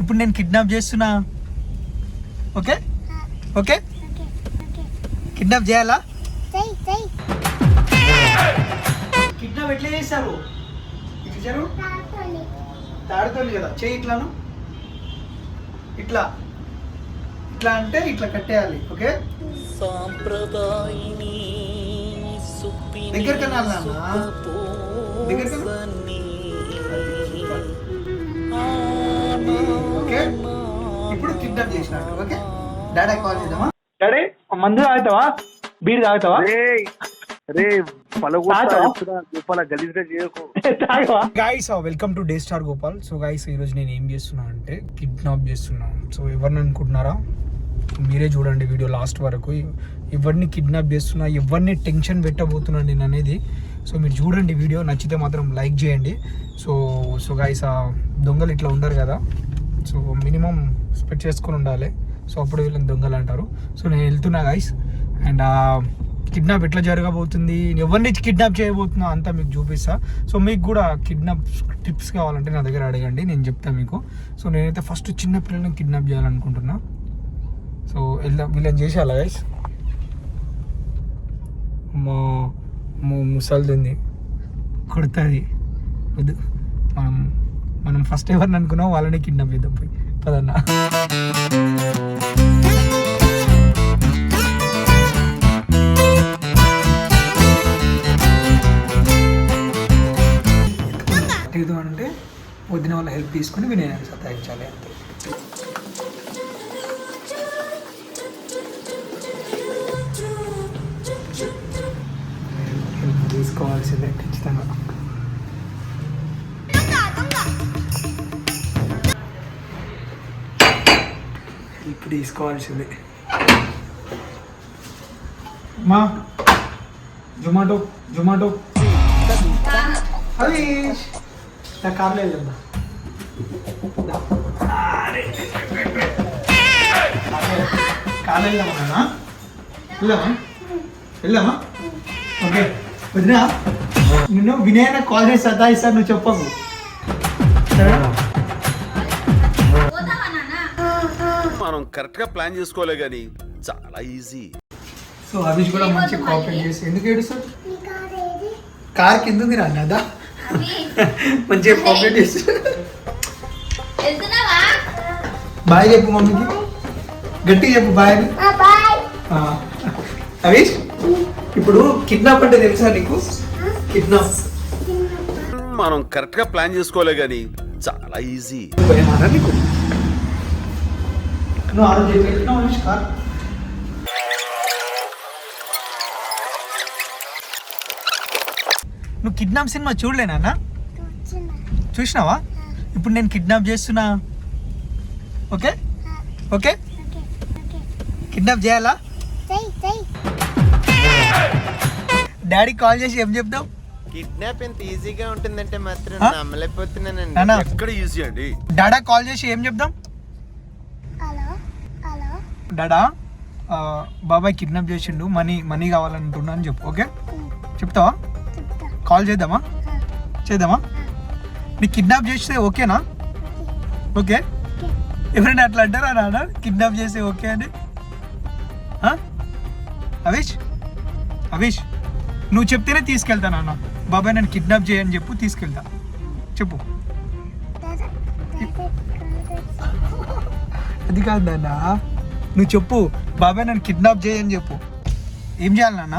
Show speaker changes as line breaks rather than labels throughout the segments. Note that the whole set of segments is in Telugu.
ఇప్పుడు నేను కిడ్నాప్ చేస్తున్నా. ఓకే ఓకే కిడ్నాప్ చేయాలా? కిడ్నాప్ ఎట్లా చేశారు?
తాతోని
తాడుతోంది కదా. చేయి ఇట్లాను. ఇట్లా. ఇట్లా అంటే ఇట్లా కట్టేయాలి. ఓకే
సాంప్రదాయిని
దగ్గరికి వెళ్ళాలి నాన్న. ఓకే? ఇప్పుడు కిడ్నాప్ చేసినట్టు ఓకే? డాడీ కాల్ చేద్దామా? డాడీ మందు తాగుతావా? బీర్ తాగుతావా? Guys welcome to day star Gopal so guys ఈరోజు నేను ఏం చేస్తున్నా అంటే కిడ్నాప్ చేస్తున్నాను సో ఎవరిని అనుకుంటున్నారా? మీరే చూడండి వీడియో లాస్ట్ వరకు. ఎవరిని కిడ్నాప్ చేస్తున్నా ఎవరిని టెన్షన్ పెట్టబోతున్నా నేను అనేది. సో మీరు చూడండి వీడియో. నచ్చితే మాత్రం లైక్ చేయండి. సో సో గైస్ ఆ దొంగలు ఇట్లా ఉండరు కదా. సో మినిమం స్పెట్ చేసుకొని ఉండాలి. సో అప్పుడు వీళ్ళని దొంగలు అంటారు. సో నేను వెళ్తున్నా గైస్ అండ్ కిడ్నాప్ ఎట్లా జరగబోతుంది? ఎవరిని కిడ్నాప్ చేయబోతున్నా అంతా మీకు చూపిస్తా. సో మీకు కూడా కిడ్నాప్ టిప్స్ కావాలంటే నా దగ్గర అడగండి. నేను చెప్తాను మీకు. సో నేనైతే ఫస్ట్ చిన్న పిల్లల్ని కిడ్నాప్ చేయాలనుకుంటున్నా. సో వెళ్దాం. వీళ్ళని చేసేయాలా గైస్ మా ముసలిది కొడుతుంది. వద్దు. మనం మనం ఫస్ట్ ఎవరిని అనుకున్నాం వాళ్ళని కిడ్నాప్ చేద్దాం పోయి. పదన్నా. లేదు అంటే వదిన వాళ్ళ హెల్ప్ తీసుకుని వినయాన్ని సతాయించాలి అంతే. హెల్ప్ తీసుకోవాల్సిందే ఖచ్చితంగా. ఇప్పుడు తీసుకోవాల్సింది. మా జొమాటో జొమాటో. హరీష్ నా కార్లో వెళ్ళిందా కార్లో వెళ్దామా వెళ్దామా? వెళ్దామా? ఓకే వదినా. నిన్ను వినయన కాల్ చేసి సదా ఇస్తాను నువ్వు చెప్పకు.
మనం కరెక్ట్గా ప్లాన్ చేసుకోలే గాని చాలా ఈజీ
సో హరీష్ కూడా మంచి కోఆపరేట్ చేసి ఎందుకు ఏడుస్తాడు
నీ కారు
కింద ఉంది రా అదా. మంచిగా కోఆపరేట్ చేసి. బాయ్ చెప్పు మమ్మీకి. గట్టిగా చెప్పు బాయ్ హరీష్ ఇప్పుడు కిడ్నాప్ అంటే తెలుసా నీకు? కిడ్నాప్
మనం కరెక్ట్గా ప్లాన్ చేసుకోలే గాని చాలా ఈజీ
నీకు? నువ్వు చెప్పినావు నువ్వు కిడ్నాప్ సినిమా చూడలేనా చూసినావా? ఇప్పుడు నేను కిడ్నాప్ చేస్తున్నా. ఓకే? ఓకే? కిడ్నాప్ చేయాలా? డాడీ కాల్ చేసి ఏం చెప్దాం
కిడ్నాప్ ఎంత ఈజీగా ఉంటుందంటే మాత్రం? నమ్మలేకపోతున్నానండి.
నానా
ఎక్కడ ఈజీ అండి?
డాడా కాల్ చేసి ఏం చెప్దాం డాడా బాబాయ్ కిడ్నాప్ చేసిండు మనీ మనీ కావాలంటున్నా అని చెప్పు ఓకే? చెప్తావా?
చెప్తా
కాల్ చేద్దామా? చేద్దామా? నీకు కిడ్నాప్ చేస్తే ఓకేనా? ఓకే? ఎవరైనా అట్లా అంటారా నాన్న? కిడ్నాప్ చేస్తే ఓకే అని? అవిష్ అవిష్ నువ్వు చెప్తేనే తీసుకెళ్తా నాన్న. బాబాయ్ నన్ను కిడ్నాప్ చేయని చెప్పు తీసుకెళ్తా. చెప్పు. అది కాదు నాన్న. నువ్వు చెప్పు బాబాయ్ నన్ను కిడ్నాప్ చేయని చెప్పు. ఏం చేయాలి నాన్న?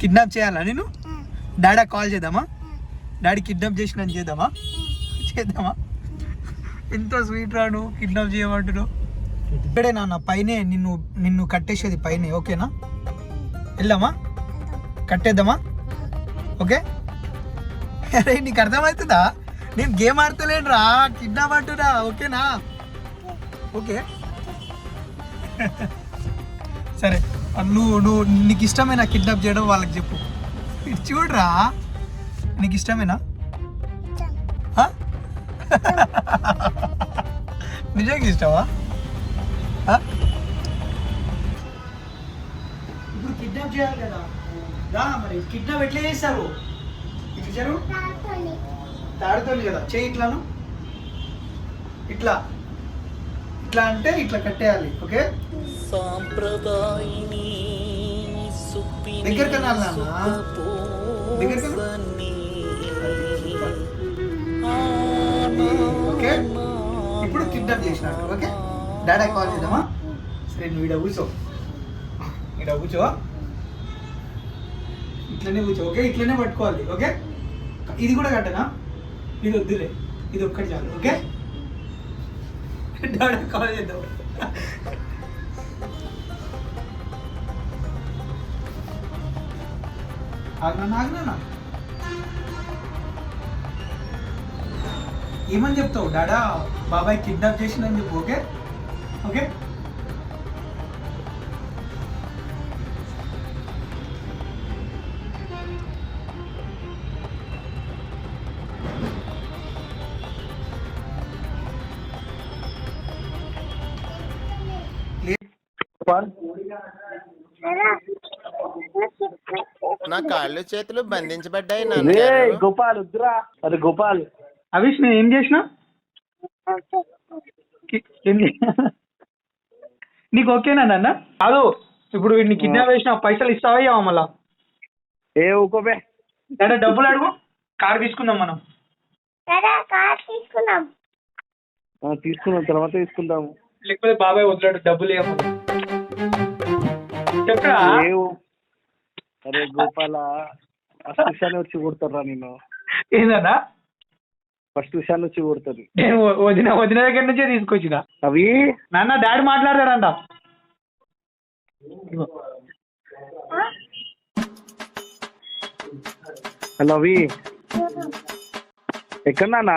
కిడ్నాప్
చేయాలా నేను? డాడీ కాల్ చేద్దామా? డాడీ కిడ్నాప్ చేసి నన్ను చేద్దామా? చేద్దామా? ఎంత స్వీట్ రాను కిడ్నాప్ చేయమంటున్నావు. ఇక్కడే నాన్న పైనే నిన్ను నిన్ను కట్టేసేది పైనే ఓకేనా? వెళ్దామా? కట్టేద్దామా? ఓకే? అరే నీకు అర్థమవుతుందా? నేను గేమ్ ఆడతలేను రా కిడ్నాప్ అంటున్నా ఓకేనా? ఓకే. సరే నువ్వు నువ్వు నీకు ఇష్టమేనా కిడ్నాప్ చేయడం వాళ్ళకి చెప్పు. చూడరా? నీకు ఇష్టమేనా? నిజంగా ఇష్టమా? ఇప్పుడు కిడ్నాప్ చేయాలి కదా. మరి కిడ్నాప్ ఎట్లా చేస్తారు? ఇటు చేరు.
తాతోని
తాడుతోంది కదా చేయి ఇట్లాను? ఇట్లా. ఇట్లా అంటే ఇట్లా కట్టేయాలి ఓకే?
సాంప్రదాయిని.
దగ్గరికి వెళ్ళు.
సుఖపోసని.
ఓకే? ఇప్పుడు కిడ్నాప్ చేసినట్టు ఓకే? డాడీ కాల్ చేద్దామా? సరే నువ్వు ఇక్కడ కూర్చో. ఇక్కడ కూర్చో. ఇట్లనే కూర్చో ఓకే? ఇట్లనే పట్టుకోవాలి ఓకే? ఇది కూడా కట్టనా? ఇది వద్దులే. ఇది ఒక్కటి చాలు ఓకే? డాడీ కాల్ చేద్దాం. ఏమని చెప్తావు? డాడా బాబాయ్ కిడ్నాప్ చేసిందని చెప్పు ఓకే ఓకే
నా కాళ్ళు చేతులు బంధించబడ్డాయి నాన్నగారు
గోపాల్ వద్దురా. అరే గోపాల్.
అవిష్ నేను ఏం చేసిన నీకు ఓకేనా నాన్న? కాదు ఇప్పుడు వీడిని కిడ్నాప్ చేసిన పైసలు ఇస్తావా ఇవ్వవా మళ్ళా?
ఏ ఊకోబే
డాడా డబ్బులు అడుగు. కార్ తీసుకుందాం మనం.
కార్ తీసుకున్నాం
ఆ, తీసుకున్నాం తర్వాత తీసుకుందాము.
లేకపోతే బాబాయ్ వదిలాడు డబ్బులు ఇవ్వమని చెప్పరా
ఏ ఊ- అరే గోపాల ఫస్ట్ విషయాన్ని వచ్చి కొడతారా నేను
ఏందన్నా?
ఫస్ట్ విషయాన్ని వచ్చి కొడతారు
నేను వదిన వదిన దగ్గర నుంచే తీసుకొచ్చిన?
అవి?
నాన్న డాడీ మాట్లాడతాడంట
హలో అవి. ఎక్కడన్నా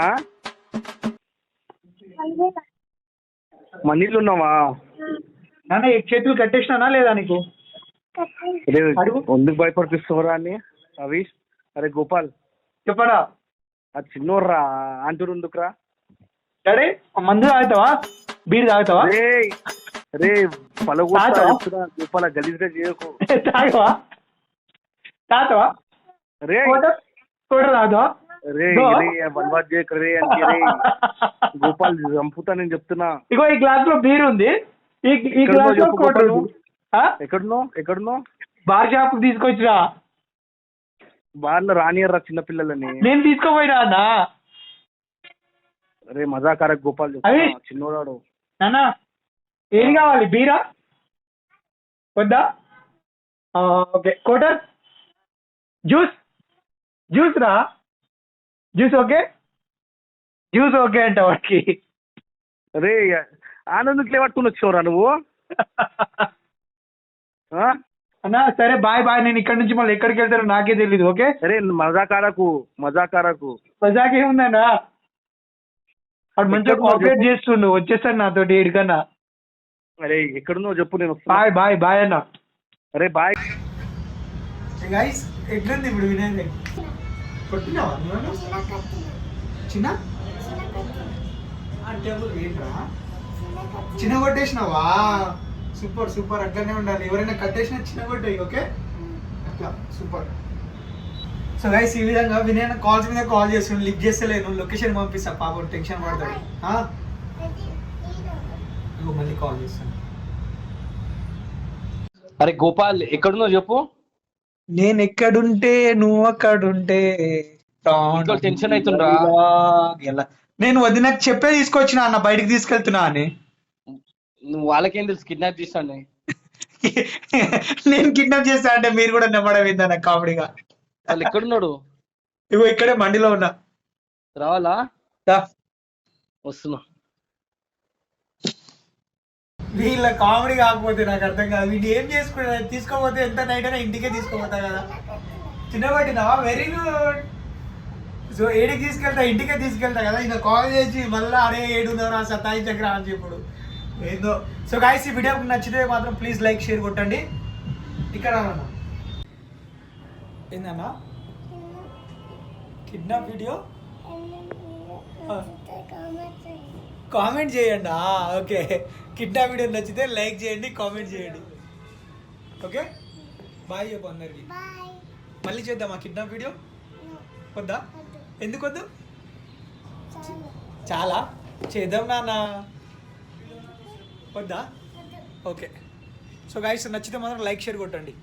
మనీళ్ళు ఉన్నావా?
నాన్న ఈ చేతులు కట్టేసినానా లేదా నీకు? అడుగు.
ఎందుకు భయపడిపిస్తావరా అని? అవి? అరే గోపాల్.
చెప్పరా
ఆ చిన్నోర్రా అంటూరు ఎందుకురా?
డాడీ మందు తాగుతావా? బీర్ తాగుతావా?
రే రే పలగొట్టా గోపాల గలీజ్గా చేయకు.
తాగవా? తాగుతావా?
రే.
కోటర్ తాగుతావా?
రే. రే బల్వాద్ చేయకు రే అంటే రే. గోపాల్ చంపుతా నేను చెప్తున్నా.
ఇగో ఈ గ్లాస్లో బీర్ ఉంది ఈ గ్లాస్లో
చెప్పు
కోటర్
గోపాలు?
ఉంది ఆ?
ఎక్కడున్నో? ఎక్కడున్నో?
బార్ షాప్ తీసుకొచ్చిరా.
బార్లో రానియర్రా చిన్నపిల్లలని
నేను తీసుకోపోయినా అన్న.
రే మజాకార గోపాల్ చిన్నోడాడు.
నాన్న ఏది కావాలి? బీరా? వద్దా? ఓకే. కోటర్? జ్యూస్? జ్యూస్ రా జ్యూస్ ఓకే? జ్యూస్ ఓకే అంట వాడికి.
రే ఆనంద్ పట్టుకుని వచ్చావురా నువ్వు? ఆ?
అన్న సరే బాయ్ బాయ్. నేను ఇక్కడ నుంచి మళ్ళీ ఎక్కడికి వెళ్తారో నాకే తెలీదు ఓకే?
రే మజాకారకు మజాకారకు.
మజాక్ ఏముందన్నా వాడు మంచిగా కోఆపరేట్. చేస్తుండు వచ్చేస్తాడు నాతోటి ఏడికన్నా
అరే ఎక్కడున్నావు చెప్పు నేను
బాయ్ బాయ్ బాయ్ అన్న.
అరే బాయ్.
గైస్ ఎట్లుంది ఇప్పుడు వినయ్ కొట్టినావా?
చిన్న
అంటే ఏంట్రా?
చిన్న
కొట్టేసినావా సూపర్ సూపర్ అట్లనే ఉండాలి. ఎవరైనా కట్టేసినా చిన్న కొట్టేయి ఓకే? అట్లా సూపర్. సో గైస్ ఈ విధంగా వినయ్ కాల్స్ మీద కాల్ చేస్తుండు. లిఫ్ట్ చేస్తలేను. లొకేషన్ పంపిస్తా. పాపం టెన్షన్ పడతాడు. మళ్ళీ కాల్ చేస్తాను.
అరే గోపాల్ ఎక్కడున్నావు చెప్పు.
నేను ఎక్కడుంటే నువ్వు అక్కడుంటే.
ఇంట్లో టెన్షన్ అవుతుండ్రా.
ఎలా? నేను వదినకు చెప్పే తీసుకొచ్చిన అన్న బయటికి తీసుకెళ్తున్నా అని.
నువ్వు వాళ్ళకేం తెలుసు? కిడ్నాప్ చేస్తాను
నేను కిడ్నాప్ చేస్తా అంటే మీరు కూడా నమ్మడం కామెడీగా?
వాళ్ళు ఎక్కడున్నాడు?
ఇగో ఇక్కడే మండిలో ఉన్నా.
రావాలా. వస్తున్నా.
వీళ్ళ కామెడీ కాకపోతే నాకు అర్థం కాదు. వీడు ఏం చేసుకున్నా తీసుకోపోతే ఎంత నైట్ అయినా ఇంటికే తీసుకోపోతా కదా. చిన్నబట్టినావా వెరీ గుడ్ సో ఏడికి తీసుకెళ్తా? ఇంటికే తీసుకెళ్తా కదా. ఇంకా కాల్ చేసి మళ్ళీ అరే ఏడున్నర సతాయించకరా అని చెప్పుడు. ఏందో? సో గాయస్ ఈ వీడియో నచ్చితే మాత్రం ప్లీజ్ లైక్ షేర్ కొట్టండి. ఇక్కడ ఏందన్నా? Kidnap video? కామెంట్ చేయండి. ఓకే. కిడ్నాప్ వీడియో నచ్చితే లైక్ చేయండి కామెంట్ చేయండి. ఓకే? బాయ్ చెప్పు అందరికి. మళ్ళీ చేద్దామా కిడ్నాప్ వీడియో? వద్దా. ఎందుకు వద్దు?
చాలు.
చాలా. చేద్దాం నాన్న. వద్దా? ఓకే. సో గాయస్ నచ్చితే మాత్రం లైక్ షేర్ కొట్టండి.